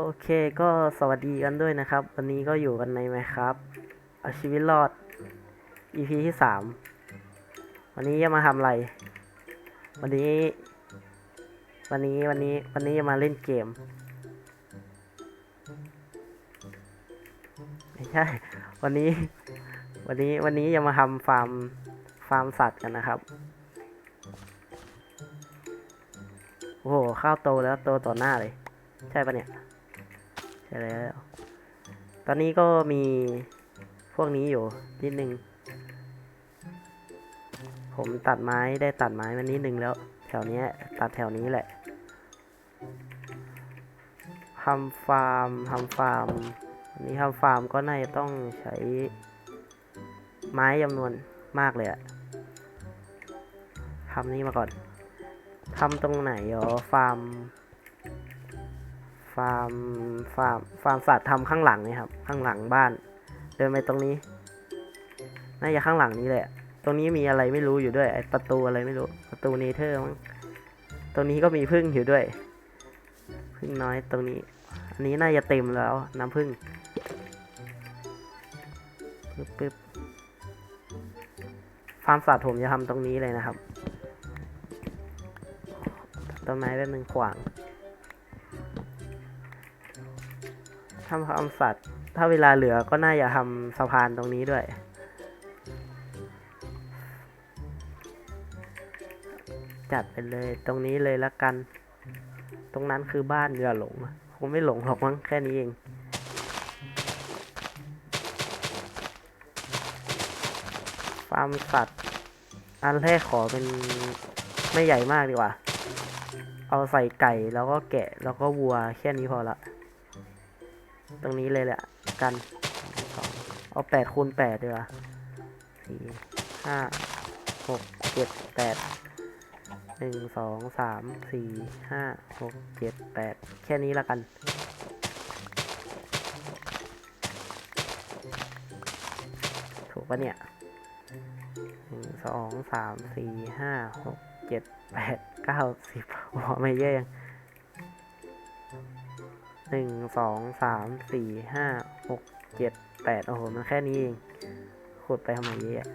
โอเคก็สวัสดีกันด้วยนะครับ วันนี้ก็อยู่กันในไหมครับเอาชีวิตรอด EP ที่สามวันนี้จะมาทำอะไร วันนี้ วันนี้วันนี้วันนี้จะมาเล่นเกมไม่ใช่ วันนี้ วันนี้วันนี้จะมาทำฟาร์มฟาร์มสัตว์กันนะครับโอ้โหข้าวโตแล้วโตต่อหน้าเลย ใช่ปะเนี่ย ใช่แล้ว ตอนนี้ก็มีพวกนี้อยู่นิดนึง ผมตัดไม้ได้ตัดไม้มานิดนึงแล้ว แถวนี้ตัดแถวนี้แหละทำฟาร์มทำฟาร์มอันนี้ทำฟาร์มก็น่าจะต้องใช้ไม้จำนวนมากเลยอะทำนี้มาก่อนทำตรงไหนอ๋อฟาร์ม ฟาร์มฟาร์มฟาร์มสัตว์ทำข้างหลังนี่ครับ ข้างหลังบ้าน เดินไปตรงนี้ น่าจะข้างหลังนี้แหละ ตรงนี้มีอะไรไม่รู้อยู่ด้วยไอประตูอะไรไม่รู้ ประตูเนเธอร์มั้งตรงนี้ก็มีพึ่งอยู่ด้วย พึ่งน้อยตรงนี้ อันนี้น่าจะเต็มแล้วน้ำพึ่งปึ๊บปึ๊บฟาร์มสัตว์ผมจะทำตรงนี้เลยนะครับต้นไม้แป๊บนึงขวาง ทำฟาร์มสัตว์ ถ้าเวลาเหลือก็น่าจะทำสะพานตรงนี้ด้วย จัดไปเลยตรงนี้เลยละกัน ตรงนั้นคือบ้านอย่าหลงคงไม่หลงหรอกมั้งแค่นี้เองฟาร์มสัตว์ อันแรกขอเป็นไม่ใหญ่มากดีกว่า เอาใส่ไก่แล้วก็แกะแล้วก็วัวแค่นี้พอละ ตรงนี้เลยแหละกันสองเอาแปดคูณแปดดีกว่าสี่ห้าหกเจ็ดแปดหนึ่งสองสามสี่ห้าหกเจ็ดแปดแค่นี้ละกัน ถูกปะเนี่ยหนึ่งสองสามสี่ห้าหกเจ็ดแปดเก้าสิบโอ้ไม่แย่ยัง หนึ่งสองสามสี่ห้าหกเจ็ดแปดโอ้โห มันแค่นี้เองขุดไปทำไมเยอะ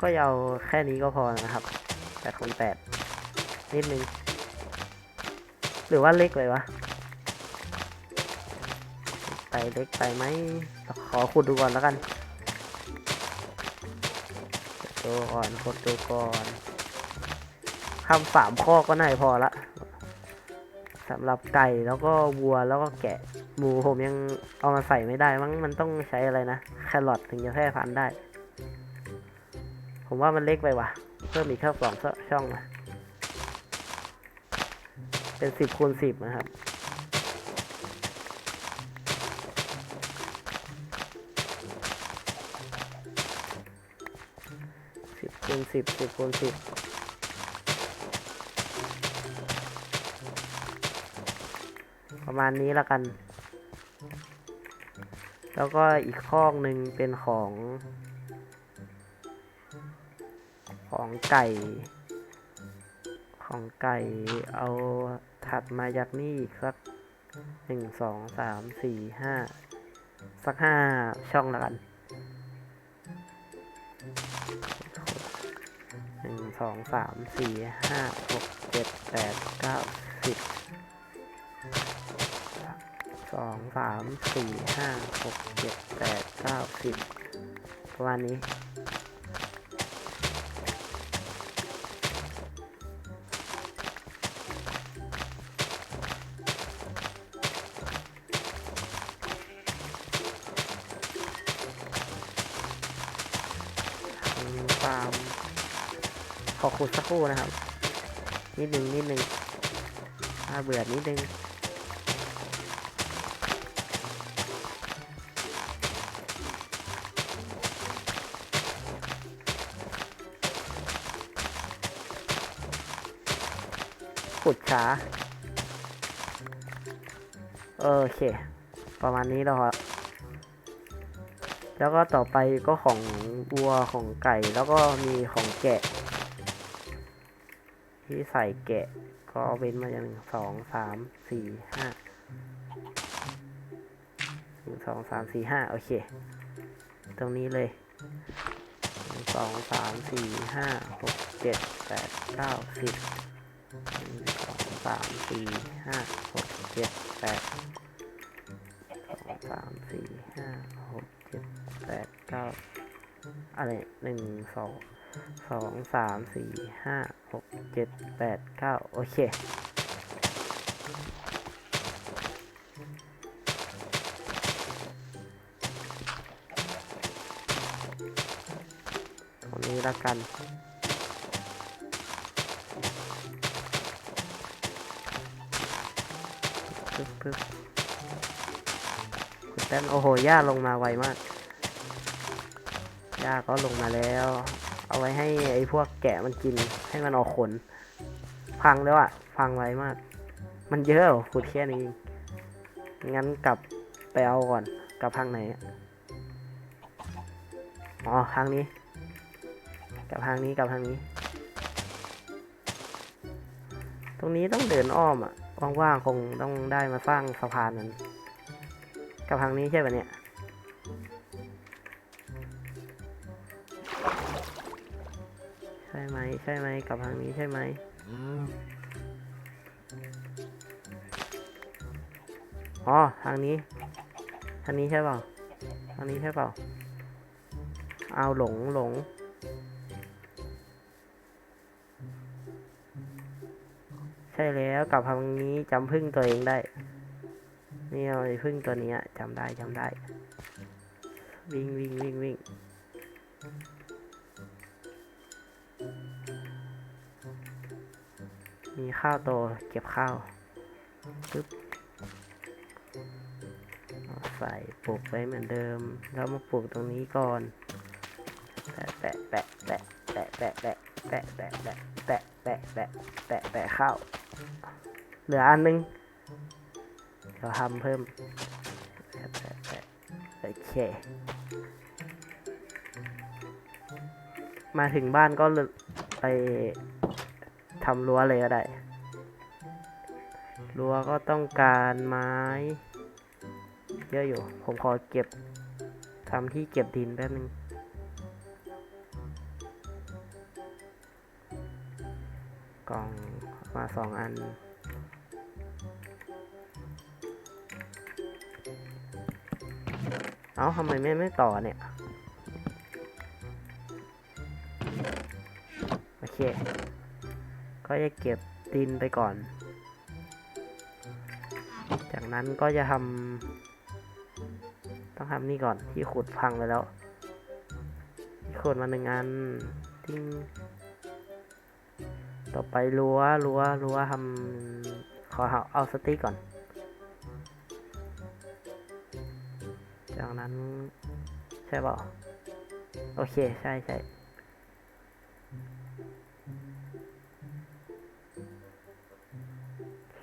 ก็เอาแค่นี้ก็พอนะครับแปดคูณแปดนิดนึง หรือว่าเล็กเลยวะ เล็กไปไหมขอขุดดูก่อนแล้วกันขุดดูก่อนขุดดูก่อนทำสามข้อก็น่าพอละสำหรับไก่แล้วก็วัวแล้วก็แกะหมูผมยังเอามาใส่ไม่ได้มั้งมันต้องใช้อะไรนะแครอทถึงจะแพร่พันธุ์ได้ ผมว่ามันเล็กไปว่ะ เพิ่มอีกแค่สองช่องนะเป็นสิบคูณสิบนะครับ ณสิบสิบคูณสิบประมาณนี้ละกัน แล้วก็อีกข้อหนึ่งเป็นของ ของไก่ ของไก่เอาถัดมาจากนี่อีกสักหนึ่งสองสามสี่ห้าสักห้าช่องละกัน สองสามสี่ห้าหกเจ็ดแปดเก้าสิบสองสามสี่ห้าหกเจ็ดแปดเก้าสิบประมาณนี้ ขุดสักครู่นะครับ นิดหนึ่งนิดหนึ่งถ้าเบื่อนิดหนึ่งขุดช้าโอเค ประมาณนี้แล้วครับแล้วก็ต่อไปก็ของวัวของไก่แล้วก็มีของแกะ ที่ใส่แกะก็เว้นมาอย่างหนึ่งสองสามสี่ห้าหนึ่งสองสามสี่ห้าโอเค ตรงนี้เลยหนึ่งสองสามสี่ห้าหกเจ็ดแปดเก้าสิบหนึ่งสองสามสี่ห้าหกเจ็ดแปดสองสามสี่ห้าหกเจ็ดแปดเก้าอะไรหนึ่งสอง สองสามสี่ห้าหกเจ็ดแปดเก้าโอเค ตรงนี้ละกันปึ๊บปึ๊บคุณแต้นโอ้โหย่าลงมาไวมากย่าก็ลงมาแล้ว เอาไว้ให้ไอ้พวกแกะมันกินให้มันออกขน พังแล้วอะพังไวมาก มันเยอะหรอขุดแค่นี้เองงั้นกลับไปเอาก่อน กลับทางไหนอ๋อทางนี้ กลับทางนี้กลับทางนี้ ตรงนี้ต้องเดินอ้อมอะว่างๆคงต้องได้มาสร้างสะพานนั้น กลับทางนี้ใช่ปะเนี่ย ช่ไหมใช่ไหมกลับทางนี้ใช่ไหมอ๋อทางนี้ ทางนี้ใช่เปล่าทางนี้ใช่เปล่าเอาหลงหลงใช่แล้วกลับทางนี้จำพึ่งตัวเองได้นี่เอาพึ่งตัวนี้จำได้จำได้ วิ่งวิ่งวิ่งวิ่ง มีข้าวโตเก็บข้าวปึ๊บใส่ปลูกไว้เหมือนเดิม แล้วมาปลูกตรงนี้ก่อน แปะแปะแปะแปะแปะแปะแปะแปะแปะแปะแปะแปะแปะแปะแปะข้าวเหลืออันนึงเดี๋ยวทำเพิ่มแปะแปะแปะโอเคมาถึงบ้านก็ไปทำรั้วเลยก็ได้ รั้วก็ต้องการไม้ เยอะอยู่ ผมขอเก็บทำที่เก็บดินแป๊บนึงกล่องมาสองอัน เอ้าทำไมไม่ไม่ต่อเนี่ย โอเค ก็จะเก็บดินไปก่อน นั้นก็จะทำต้องทำนี่ก่อนที่ขุดพังไปแล้วที่ขุดมาหนึ่งอันติ้งต่อไปรั้วรั้วรั้วทำขอเอาเอาสติ๊กก่อน จากนั้นใช่เปล่าโอเค ใช่ใช่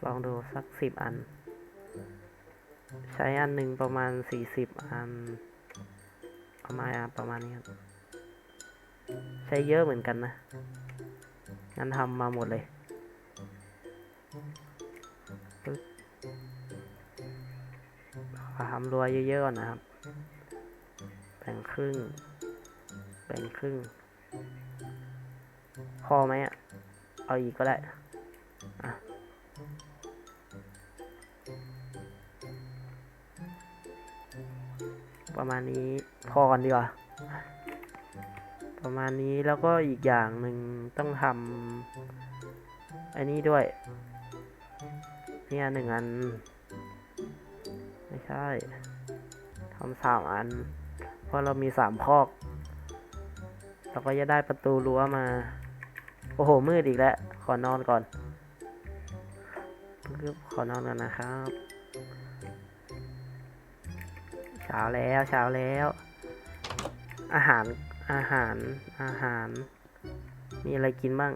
ลองดูสักสิบอัน ใช้อันหนึ่งประมาณสี่สิบอัน ประมาณประมาณนี้ครับ ใช้เยอะเหมือนกันนะ งั้นทำมาหมดเลย ทำรัวเยอะๆก่อนนะครับ แบ่งครึ่ง แบ่งครึ่ง พอไหมอะ เอาอีกก็ได้ ประมาณนี้พอกันดีกว่า ประมาณนี้แล้วก็อีกอย่างหนึ่งต้องทำอันนี้ด้วย เนี่ยหนึ่งอัน ไม่ใช่ทำสามอัน เพราะเรามีสามคอก เราก็จะได้ประตูรั้วมา โอ้โห มืดอีกแล้ว ขอนอนก่อน ขอนอนก่อนนะครับ เช้าแล้วเช้าแล้ว อาหารอาหารอาหาร มีอะไรกินบ้าง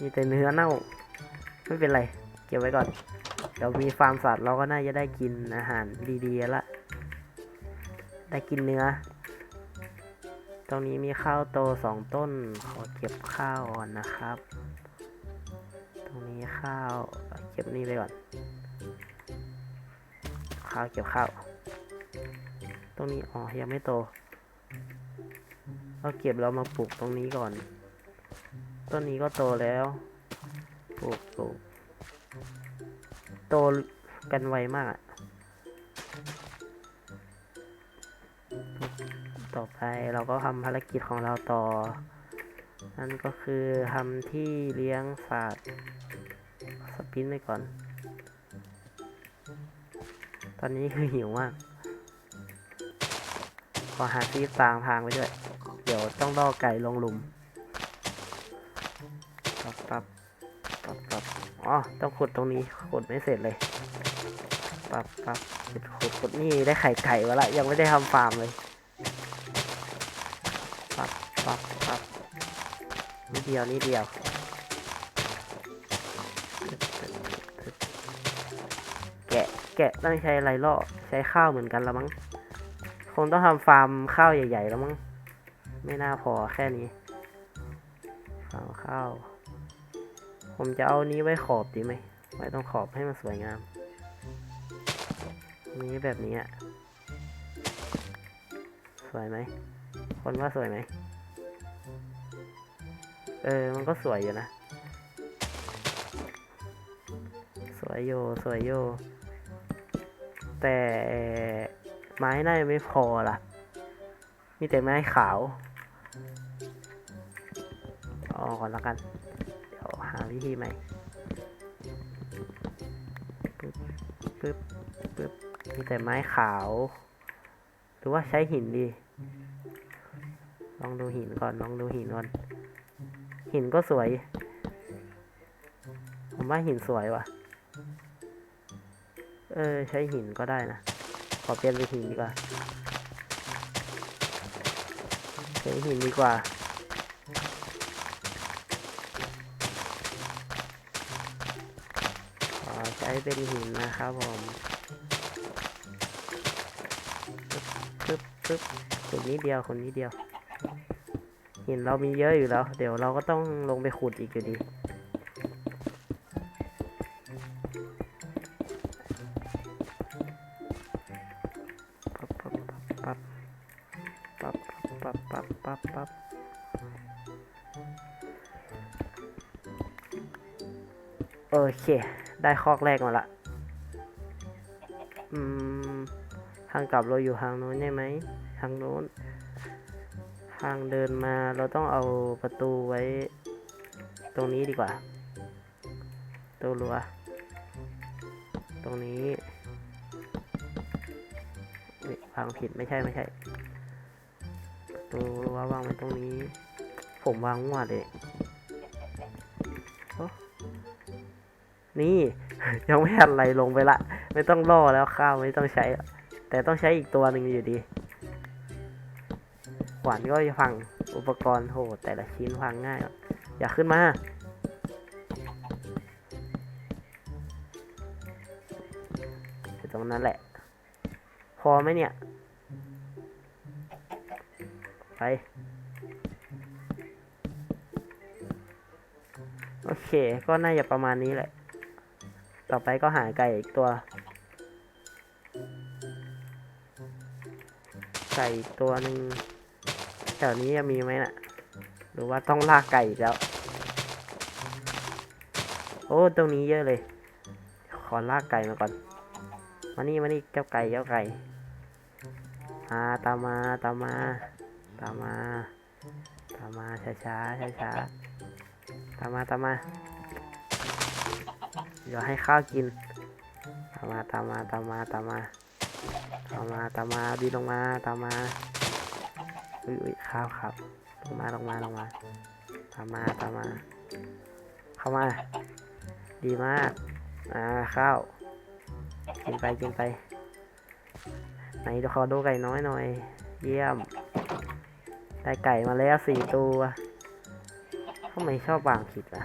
มีแต่เนื้อเน่า ไม่เป็นไร เก็บไว้ก่อน เดี๋ยวมีฟาร์มสัตว์เราก็น่าจะได้กินอาหารดีๆละ ได้กินเนื้อ ตรงนี้มีข้าวโตสองต้น ขอเก็บข้าวก่อนนะครับ ตรงนี้ข้าว เก็บนี่ไปก่อน ข้าวเก็บข้าวตรงนี้อ๋อยังไม่โตเราเก็บเรามาปลูกตรงนี้ก่อน ต้นนี้ก็โตแล้วปลูกปลูกโตกันไวมากต่อไปเราก็ทำภารกิจของเราต่อ นั่นก็คือทำที่เลี้ยงสัตว์สปินไปก่อน ตอนนี้คือหิวมาก ขอหาที่ตางทางไปด้วย เดี๋ยวต้องล่อไก่ลงหลุมปับปับปับปับอ๋อ ต้องขุดตรงนี้ ขุดไม่เสร็จเลย ปับปับขุดขุดขุดนี่ได้ไข่ไก่วะละ ยังไม่ได้ทำฟาร์มเลย ปับปับปับนิดเดียวนิดเดียว แกะต้องใช้อะไรล่อใช้ข้าวเหมือนกันละมั้งคงต้องทำฟาร์มข้าวใหญ่ๆแล้วมั้งไม่น่าพอแค่นี้ฟาร์มข้าว ผมจะเอานี้ไว้ขอบดีไหมไว้ตรงขอบให้มันสวยงามนี้แบบนี้อะสวยไหมคนว่าสวยไหมเออ มันก็สวยอยู่นะ สวยโย สวยโย แต่ไม้น่าจะไม่พอล่ะ มีแต่ไม้ขาวอาอกก่อนแล้วกัน เดี๋ยวหาวิธีใหม่ปึ๊บปึ๊บปึ๊บมีแต่ไม้ขาว หรือว่าใช้หินดี ลองดูหินก่อน ลองดูหินก่อน หินก็สวย ผมว่าหินสวยว่ะ เออใช้หินก็ได้นะ ขอเปลี่ยนเป็นหินดีกว่าใช้หินดีกว่าขอใช้เป็นหินนะครับผมปึ๊บปึ๊บขุดนิดเดียวขุดนิดเดียวหินเรามีเยอะอยู่แล้ว เดี๋ยวเราก็ต้องลงไปขุดอีกอยู่ดี เค ได้คอกแรกมาละ อืม ทางกลับเราอยู่ทางโน้นใช่ไหม ทางโน้น ทางเดินมาเราต้องเอาประตูไว้ ตรงนี้ดีกว่า ตัวรัว ตรงนี้วางผิดไม่ใช่ไม่ใช่ตูรั้ววางไว้ตรงนี้ ผมวางมั่วเลย นี่ ยังไม่ทันอะไรลงไปละ ไม่ต้องล่อแล้วข้าวไม่ต้องใช้ แต่ต้องใช้อีกตัวหนึ่งอยู่ดีขวานก็จะพังอุปกรณ์โหแต่ละชิ้นพังง่าย อย่าขึ้นมาตรงนั้นแหละ พอไหมเนี่ย ไป โอเค ก็น่าจะประมาณนี้แหละ ต่อไปก็หาไก่อีกตัว ไก่อีกตัวหนึ่งแถวนี้จะมีไหมน่ะ หรือว่าต้องลากไก่อีกแล้ว โอ้ตรงนี้เยอะเลย ขอลากไก่มาก่อน มานี่มานี่เจ้าไก่เจ้าไก่มาตามมาตามมาตามมาตามมาช้าช้าช้าช้าตามมาตามมา เดี๋ยวให้ข้าวกิน ตามมาตามมาตามมาตามมาตามมาตามมาดีลงมาตามมาอุ้ยอุ้ยข้าวครับลงมาลงมาลงมาตามมาตามมา เข้ามา ดีมากอ่าข้าวกินไปกินไปไหนเดี๋ยวขอดูไก่น้อยหน่อย เยี่ยม ได้ไก่มาแล้วสี่ตัวทำไมชอบวางผิดล่ะ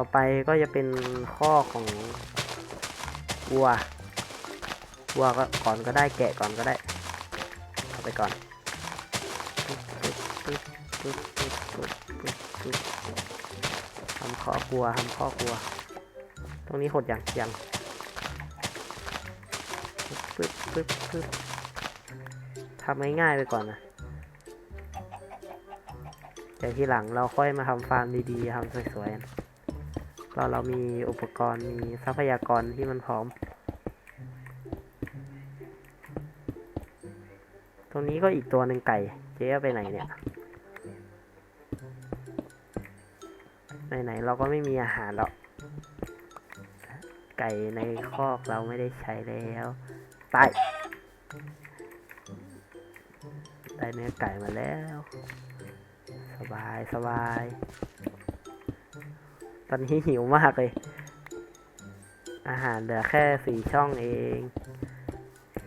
ต่อไปก็จะเป็นข้อของวัววัวก็ก่อนก็ได้แกะก่อนก็ได้เอาไปก่อนทำข้อกลัวทำข้อกลัว ตรงนี้หดอย่างยังปึ๊บปึ๊บปึ๊บทำง่ายๆไปก่อนนะแต่ทีหลังเราค่อยมาทำฟาร์มดีๆทำสวยๆ เราเรามีอุปกรณ์มีทรัพยากรที่มันพร้อม ตรงนี้ก็อีกตัวหนึ่งไก่ เจ๊ไปไหนเนี่ย ไหนๆเราก็ไม่มีอาหารแล้ว ไก่ในคอกเราไม่ได้ใช้แล้วตายได้เนื้อไก่มาแล้ว สบายสบาย ตอนนี้หิวมากเลย อาหารเหลือแค่สี่ช่องเอง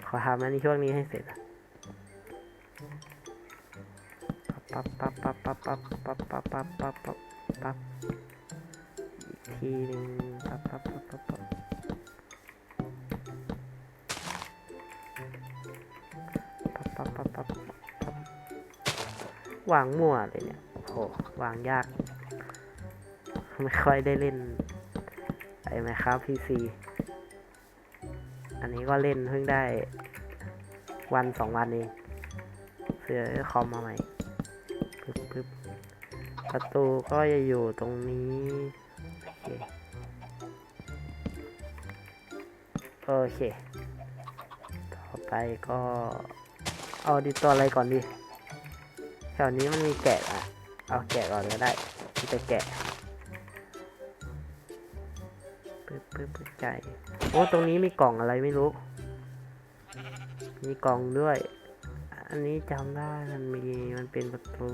ขอทำอันนี้ช่วงนี้ให้เสร็จอะปั๊บปั๊บปั๊บปั๊บปั๊บปั๊บปั๊บปั๊บปั๊บปั๊บปั๊บอีกทีหนึ่งปั๊บปั๊บปั๊บปั๊บปั๊บปั๊บปั๊บปั๊บปั๊บปั๊บวางมั่วเลยเนี่ยโอ้โหวางยาก ไม่ค่อยได้เล่นไอ้ไหมครับพีซีอันนี้ก็เล่นเพิ่งได้วันสองวันเองเสือคอมมาใหม่ปึ๊บปึ๊บประตูก็จะอยู่ตรงนี้โอเคโอเคต่อไปก็เอาดีตัวอะไรก่อนดี แถวนี้มันมีแกะอะ เอาแกะก่อนก็ได้มีแต่แกะึบใจ โอ้ตรงนี้มีกล่องอะไรไม่รู้ มีกล่องด้วย อันนี้จำได้มันมีมันเป็นประตู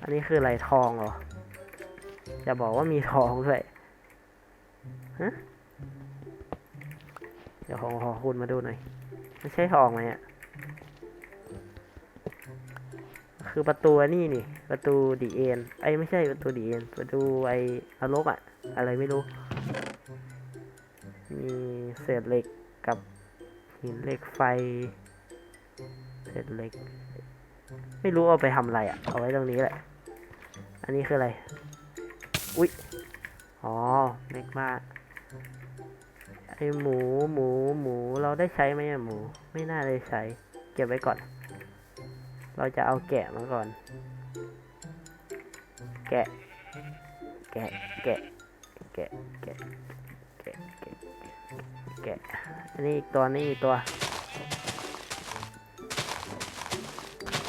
อันนี้คืออะไรทองเหรอ จะบอกว่ามีทองด้วยฮะเดี๋ยวขอขอคุณมาดูหน่อย ไม่ใช่ทองไหมอะ คือประตูนี่นี่ ประตูดีเอ็นไอไม่ใช่ประตูดีเอ็นประตูไอ้นรกอะอะไรไม่รู้ มีเศษเหล็กกับหินเหล็กไฟ เศษเหล็ก ไม่รู้เอาไปทำอะไรอะเอาไว้ตรงนี้แหละ อันนี้คืออะไร อุ๊ย อ๋อเล็กมากไอหมูหมูหมูเราได้ใช้ไหมอะหมู ไม่น่าได้ใช้ เก็บไว้ก่อน เราจะเอาแกะมาก่อน แกะ แกะ แกะ แกะ แกะ แกะ แกะ อันนี้อีกตัวนี่อีกตัว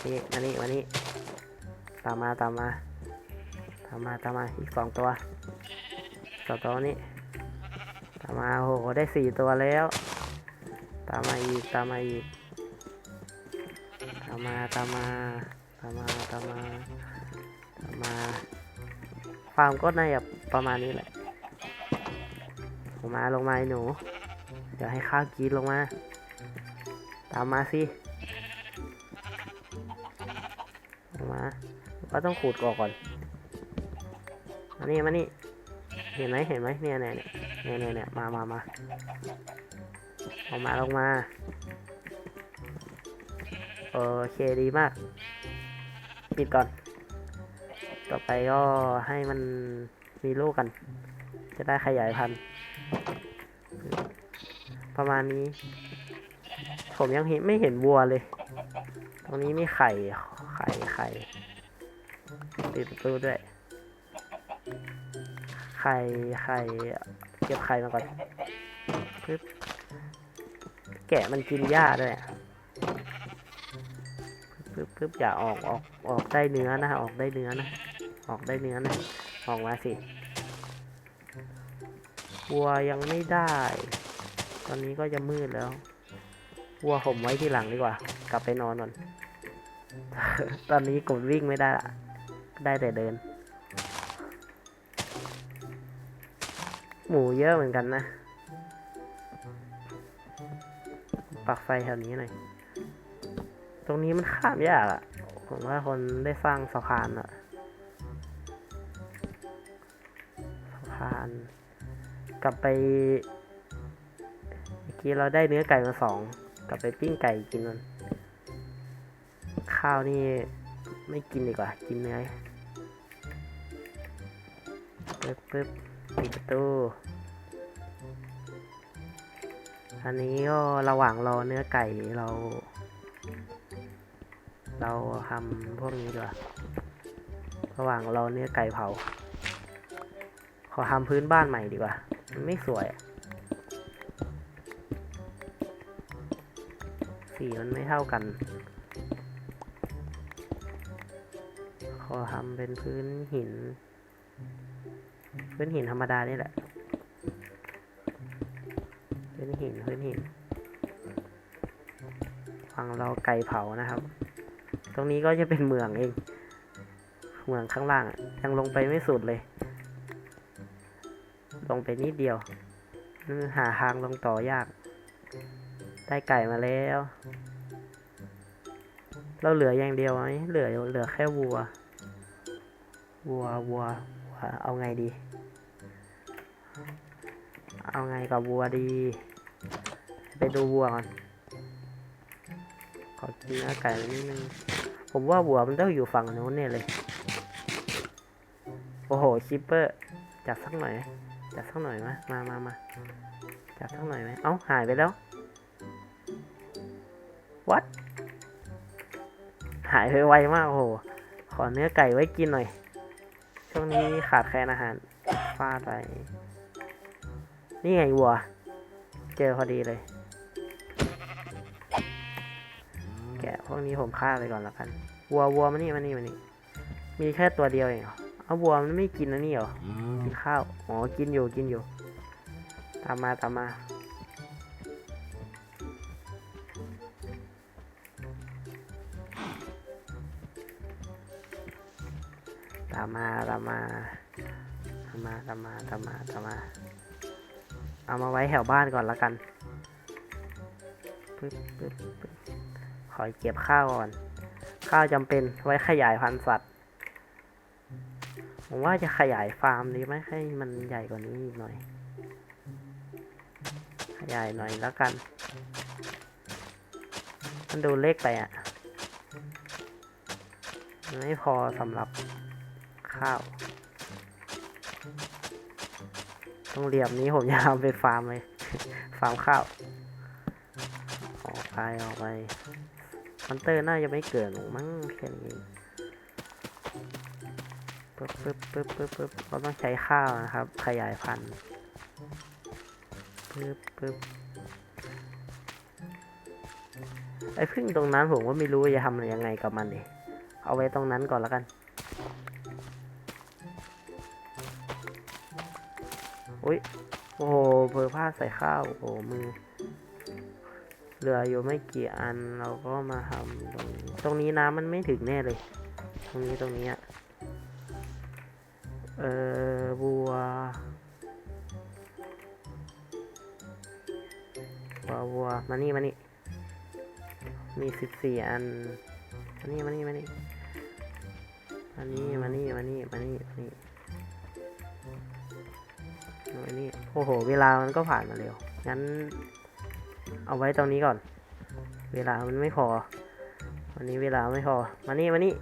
นี่อันนี้วันนี้ ตามมาตามมา ตามมาตามมา อีกสองตัวสองตัวนี้ ตามมา โอ้โห ได้สี่ตัวแล้ว ตามมาอีก ตามมาอีก มมาตามมาตามมาตามมาตามมาฟาร์มก็น่าจะประมาณนี้แหละลงมาลงมาไอหนู เดี๋ยวให้ข้าวกินลงมา ตามมาสิลงมาก็ต้องขูดก่อก่อนมานี่มานี่เห็นไหมเห็นไหมเนี่ยเนี่ยเนี่ยเนี่ยเนี่ยมามามาลงมาลงมา โอเคดีมากปิดก่อน ต่อไปก็ให้มันมีลูกกัน จะได้ขยายพันธุ์ ประมาณนี้ ผมยังเห็นไม่เห็นวัวเลย ตรงนี้มีไข่ ไข่ ไข่ปิดประตูด้วย ไข่ ไข่ เก็บไข่มาก่อนปึ๊บแกะมันกินหญ้าด้วย บปึ๊บอย่าออกออกออกได้เนื้อนะออกได้เนื้อนะ ออกได้เนื้อนะออกมาสิวัวยังไม่ได้ ตอนนี้ก็จะมืดแล้ววัวผมไว้ที่หลังดีกว่า กลับไปนอนก่อนตอนนี้กดวิ่งไม่ได้ละได้แต่เดิน หมูเยอะเหมือนกันนะ ปักไฟแถวนี้หน่อย ตรงนี้มันข้ามยากอะผมว่าคนได้สร้างสะพานอะสะพาน กลับไปเมื่อกี้เราได้เนื้อไก่มาสองกลับไปปิ้งไก่กินมันข้าวนี่ไม่กินดีกว่า กินเนื้อปึ๊บปึ๊บปิดประตูอันนี้ก็ระหว่างรอเนื้อไก่เรา เราทำพวกนี้ดีกว่าระหว่างเรอเนื้อไก่เผา ขอทำพื้นบ้านใหม่ดีกว่า มันไม่สวยอะสีมันไม่เท่ากัน ขอทำเป็นพื้นหิน พื้นหินธรรมดานี่แหละ พื้นหิน พื้นหินฝั่งเราไก่เผานะครับ ตรงนี้ก็จะเป็นเมืองเอง เมืองข้างล่างยังลงไปไม่สุดเลย ลงไปนิดเดียว หาทางลงต่อยาก ได้ไก่มาแล้ว เราเหลืออย่างเดียวไหมเหลือเหลือแค่วัว วัววัววัว เอาไงดี เอาไงกับวัวดี ไปดูวัวก่อนขอกินเนื้อไก่นิดนึง ผมว่าวัวมันต้องอยู่ฝั่งโน้นเนี่ยเลย โอ้โหคิปเปอร์ จับสักหน่อยไหมจับสักหน่อยไหมมามามาจับสักหน่อยไหมเอ้าหายไปแล้ว what หายไปไวมากโอ้โห ขอเนื้อไก่ไว้กินหน่อย ช่วงนี้ขาดแคลนอาหารฟาดไป นี่ไงวัว เจอพอดีเลย พวกนี้ผมฆ่าไปก่อนละกัน วัววัวมานี่มานี่มานี่ มีแค่ตัวเดียวเองเออาวัวมันไม่กินนะนี่เหรอ กินข้าว อ๋อ กินอยู่ กินอยู่ ตามมาตามมา ตามมาตามมาตามมาตามมาตามมาตามมา เอามาไว้แถวบ้านก่อนละกันปึ๊บปึ๊บปึ๊บ ขอเก็บข้าวก่อน ข้าวจำเป็นไว้ขยายพันธุ์สัตว์ ผมว่าจะขยายฟาร์มดีไหมให้มันใหญ่กว่านี้อีกหน่อย ขยายหน่อยแล้วกัน มันดูเล็กไปอะมันไม่พอสำหรับข้าว ตรงเหลี่ยมนี้ผมจะทำเป็นฟาร์มเลย ฟาร์มข้าวออกไปออกไป มันเตอร์น่าจะไม่เกิดหรอกมั้งแค่นี้ปึ๊บปึ๊บปึ๊บปึ๊บปึ๊บเราต้องใช้ข้าวนะครับ ขยายพันธุ์ปึ๊บปึ๊บไอ้พึ่งตรงนั้นผมก็ไม่รู้จะทำยังไงกับมันดิเอาไว้ตรงนั้นก่อนแล้วกันอุ้ยโอ้โหเพอผ้าใส่ข้าว โอ้โหมือ เหลืออยู่ไม่กี่อันเราก็มาทำตรงนี้ตรงนี้น้ำมันไม่ถึงแน่เลย ตรงนี้ตรงนี้อะเออบัวบัวบัวมานี่มานี่มีสิบสี่อันมานี่มานี่มานี่มานี่มานี่มานี่มานี่มานี่มานี่โอ้โห เวลามันก็ผ่านมาเร็วงั้น เอาไว้ตรงนี้ก่อน เวลามันไม่พอ วันนี้เวลาไม่พอ มานี่มานี่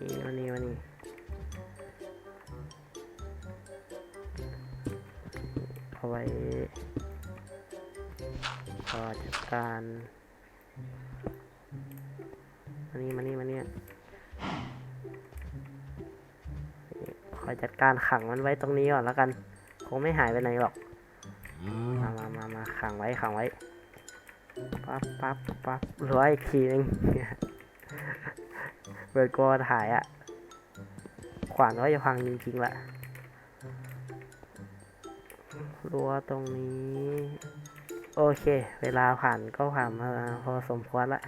นี่มานี่มานี่เอาไว้ขอจัดการมานี่มานี่มานี่ขอจัดการขังมันไว้ตรงนี้ก่อนแล้วกัน คงไม่หายไปไหนหรอก มามามามาขังไว้ขังไว้ ปั๊บปั๊บปั๊บเหลืออีกทีนึงเปิดกลัวถ่ายอะขวานว่าจะพังจริงๆแหละรั้วตรงนี้ โอเค เวลาผ่านก็ผ่านมาพอสมควรละ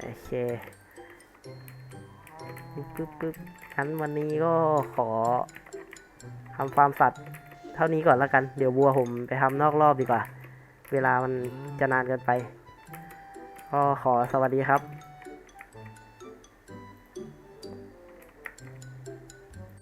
โอเคปึ๊บปึ๊บปึ๊บ งั้นวันนี้ก็ขอทำฟาร์มสัตว์เท่านี้ก่อนแล้วกัน เดี๋ยวบัวผมไปทำนอกรอบดีกว่า เวลามันจะนานเกินไป ก็ขอสวัสดีครับ